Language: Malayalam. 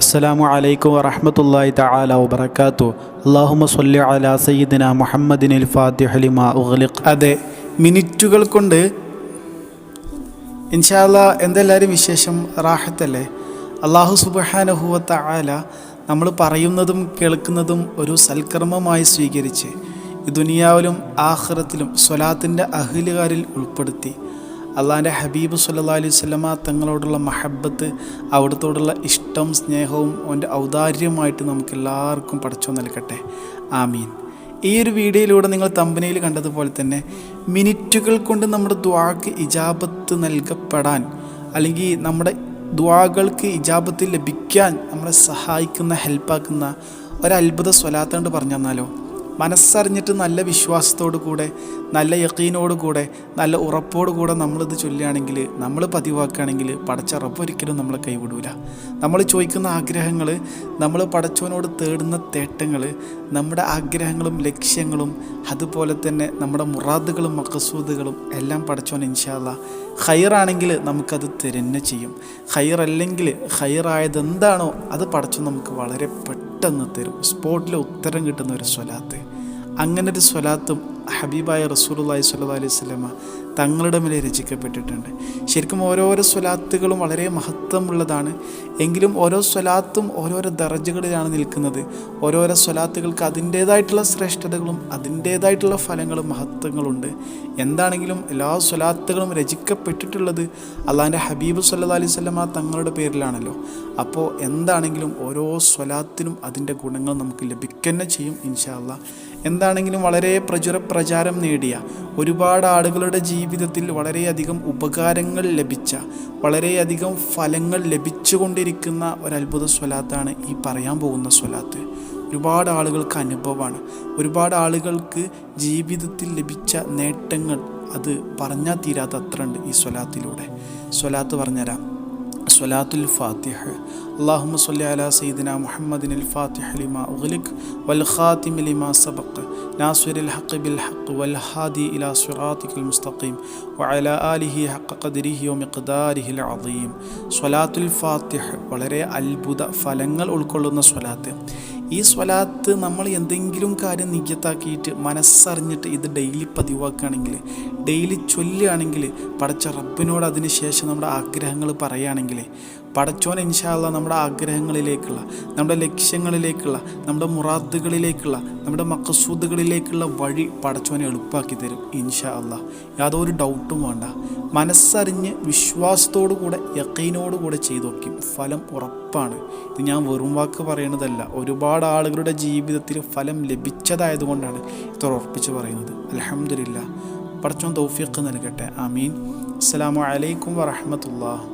അസ്സലാമു അലൈക്കും വറഹ്മത്തുള്ളാഹി തആല വബറകാതു അല്ലാഹുമ്മ സ്വല്ലി അലാ സയ്യിദിന മുഹമ്മദിനിൽ ഫാത്തിഹ ലിമാ ഉഗ്ലിഖ്. അതെ മിനിറ്റുകൾ കൊണ്ട് ഇൻഷാല്ല എന്തെല്ലാവരും വിശേഷം? റാഹത്തല്ലേ? അള്ളാഹു സുബഹാനഹുവ തആല നമ്മൾ പറയുന്നതും കേൾക്കുന്നതും ഒരു സൽക്കർമ്മമായി സ്വീകരിച്ച് ദുനിയാവിലും ആഖിറത്തിലും സ്വലാത്തിന്റെ അഹിലുകാരിൽ ഉൾപ്പെടുത്തി. അള്ളാഹിന്റെ ഹബീബ് സല്ലാ അലൈഹി സ്വലമ തങ്ങളോടുള്ള മഹബത്ത് അവിടത്തോടുള്ള ഇഷ്ടം സ്നേഹവും അവന്റെ ഔദാര്യമായിട്ട് നമുക്ക് എല്ലാവർക്കും പഠിച്ചു നൽകട്ടെ. ആമീൻ. ഈ ഒരു വീഡിയോയിലൂടെ നിങ്ങൾ തമ്പനയിൽ കണ്ടതുപോലെ തന്നെ മിനിറ്റുകൾ കൊണ്ട് നമ്മുടെ ദ്വാക്ക് ഇജാബത്ത് നൽകപ്പെടാൻ അല്ലെങ്കിൽ നമ്മുടെ ദ്വാകൾക്ക് ഇജാബത്ത് ലഭിക്കാൻ നമ്മളെ സഹായിക്കുന്ന ഹെൽപ്പാക്കുന്ന ഒരത്ഭുത സ്വലാത്തുകൊണ്ട് പറഞ്ഞു തന്നാലോ മനസ്സറിഞ്ഞിട്ട് നല്ല വിശ്വാസത്തോടു കൂടെ നല്ല യക്കീനോട് കൂടെ നല്ല ഉറപ്പോടു കൂടെ നമ്മളിത് ചൊല്ലുകയാണെങ്കിൽ നമ്മൾ പതിവാക്കുകയാണെങ്കിൽ പടച്ച ഒരിക്കലും നമ്മളെ കൈവിടൂല. നമ്മൾ ചോദിക്കുന്ന ആഗ്രഹങ്ങൾ നമ്മൾ പടച്ചവനോട് തേടുന്ന തേട്ടങ്ങൾ നമ്മുടെ ആഗ്രഹങ്ങളും ലക്ഷ്യങ്ങളും അതുപോലെ തന്നെ നമ്മുടെ മുറാദുകളും മക്കസൂദുകളും എല്ലാം പടച്ചോൻ ഇൻഷാല്ല ഹയറാണെങ്കിൽ നമുക്കത് തിരന്നെ ചെയ്യും. ഹയറല്ലെങ്കിൽ ഹയറായത് എന്താണോ അത് പടച്ചു നമുക്ക് വളരെ പെട്ടെന്ന് തരും. സ്പോട്ടിൽ ഉത്തരം കിട്ടുന്ന ഒരു സ്വലാത്ത്. അങ്ങനെ ഒരു സ്വലാത്തും ഹബീബായ റസൂലുള്ളാഹി സ്വല്ലല്ലാഹി അലൈഹി സ്വലമ തങ്ങളുടെ മേലെ രചിക്കപ്പെട്ടിട്ടുണ്ട്. ശരിക്കും ഓരോരോ സ്വലാത്തുകളും വളരെ മഹത്വമുള്ളതാണ്. എങ്കിലും ഓരോ സ്വലാത്തും ഓരോരോ ദർജകളിലാണ് നിൽക്കുന്നത്. ഓരോരോ സ്വലാത്തുകൾക്ക് അതിന്റേതായിട്ടുള്ള ശ്രേഷ്ഠതകളും അതിന്റേതായിട്ടുള്ള ഫലങ്ങളും മഹത്വങ്ങളുണ്ട്. എന്താണെങ്കിലും എല്ലാ സ്വലാത്തുകളും രചിക്കപ്പെട്ടിട്ടുള്ളത് അള്ളാഹിന്റെ ഹബീബ് സല്ലാ അലൈഹി സ്വലമ തങ്ങളുടെ പേരിലാണല്ലോ. അപ്പോൾ എന്താണെങ്കിലും ഓരോ സ്വലാത്തിനും അതിന്റെ ഗുണങ്ങൾ നമുക്ക് ലഭിക്കുന്ന ചെയ്യും ഇൻഷാല്ല എന്താണെങ്കിലും വളരെ പ്രചുര പ്രചാരം നേടിയ ഒരുപാട് ആളുകളുടെ ജീവിതത്തിൽ വളരെയധികം ഉപകാരങ്ങൾ ലഭിച്ച വളരെയധികം ഫലങ്ങൾ ലഭിച്ചുകൊണ്ടിരിക്കുന്ന ഒരത്ഭുത സ്വലാത്താണ് ഈ പറയാൻ പോകുന്ന സ്വലാത്ത്. ഒരുപാട് ആളുകൾക്ക് അനുഭവമാണ്. ഒരുപാട് ആളുകൾക്ക് ജീവിതത്തിൽ ലഭിച്ച നേട്ടങ്ങൾ അത് പറഞ്ഞാൽ തീരാത്ത അത്ര ഉണ്ട് ഈ സ്വലാത്തിലൂടെ. സ്വലാത്ത് പറഞ്ഞുതരാം. സ്വലാത്തുൽ ഫാത്തിഹ. اللهم صل على سيدنا محمد الفاتح لما أغلق والخاتم لما سبق ناصر الحق بالحق والهادي إلى صراطك المستقيم وعلى آله حق قدره ومقداره العظيم സ്വലാത്തുൽ ഫാത്തിഹ് വളരെ അത്ഭുത ഫലങ്ങൾ ഉൾക്കൊള്ളുന്ന സ്വലാത്ത് ഈ സ്വലാത്ത് നമ്മൾ എന്തെങ്കിലും കാര്യം നിയ്യത്താക്കിയിട്ട് മനസ്സറിഞ്ഞിട്ട് ഇത് ഡെയിലി പതിവാക്കുകയാണെങ്കിൽ ഡെയിലി ചൊല്ലുകയാണെങ്കിൽ പടച്ച റബ്ബിനോട് അതിന് ശേഷം നമ്മുടെ ആഗ്രഹങ്ങൾ പറയുകയാണെങ്കിൽ പടച്ചോൻ ഇൻഷാല്ല നമ്മുടെ ആഗ്രഹങ്ങളിലേക്കുള്ള നമ്മുടെ ലക്ഷ്യങ്ങളിലേക്കുള്ള നമ്മുടെ മുറാദുകളിലേക്കുള്ള നമ്മുടെ മക്കസൂദുകളിലേക്കുള്ള വഴി പടച്ചോനെ എളുപ്പാക്കി തരും ഇൻഷാ അല്ല യാതൊരു ഡൗട്ടും വേണ്ട. മനസ്സറിഞ്ഞ് വിശ്വാസത്തോടു കൂടെ യക്കീനോട് കൂടെ ചെയ്തു നോക്കി. ഫലം ഉറപ്പാണ്. ഇത് ഞാൻ വെറും വാക്ക് പറയുന്നതല്ല ഒരുപാട് ആളുകളുടെ ജീവിതത്തിൽ ഫലം ലഭിച്ചതായതുകൊണ്ടാണ് ഇത്ര ഉറപ്പിച്ച് പറയുന്നത്. അലഹമില്ല പടച്ചോൻ തൗഫീഖ് നൽകട്ടെ. ആമീൻ. അസ്സാം വലൈക്കും വറഹമത്തുള്ള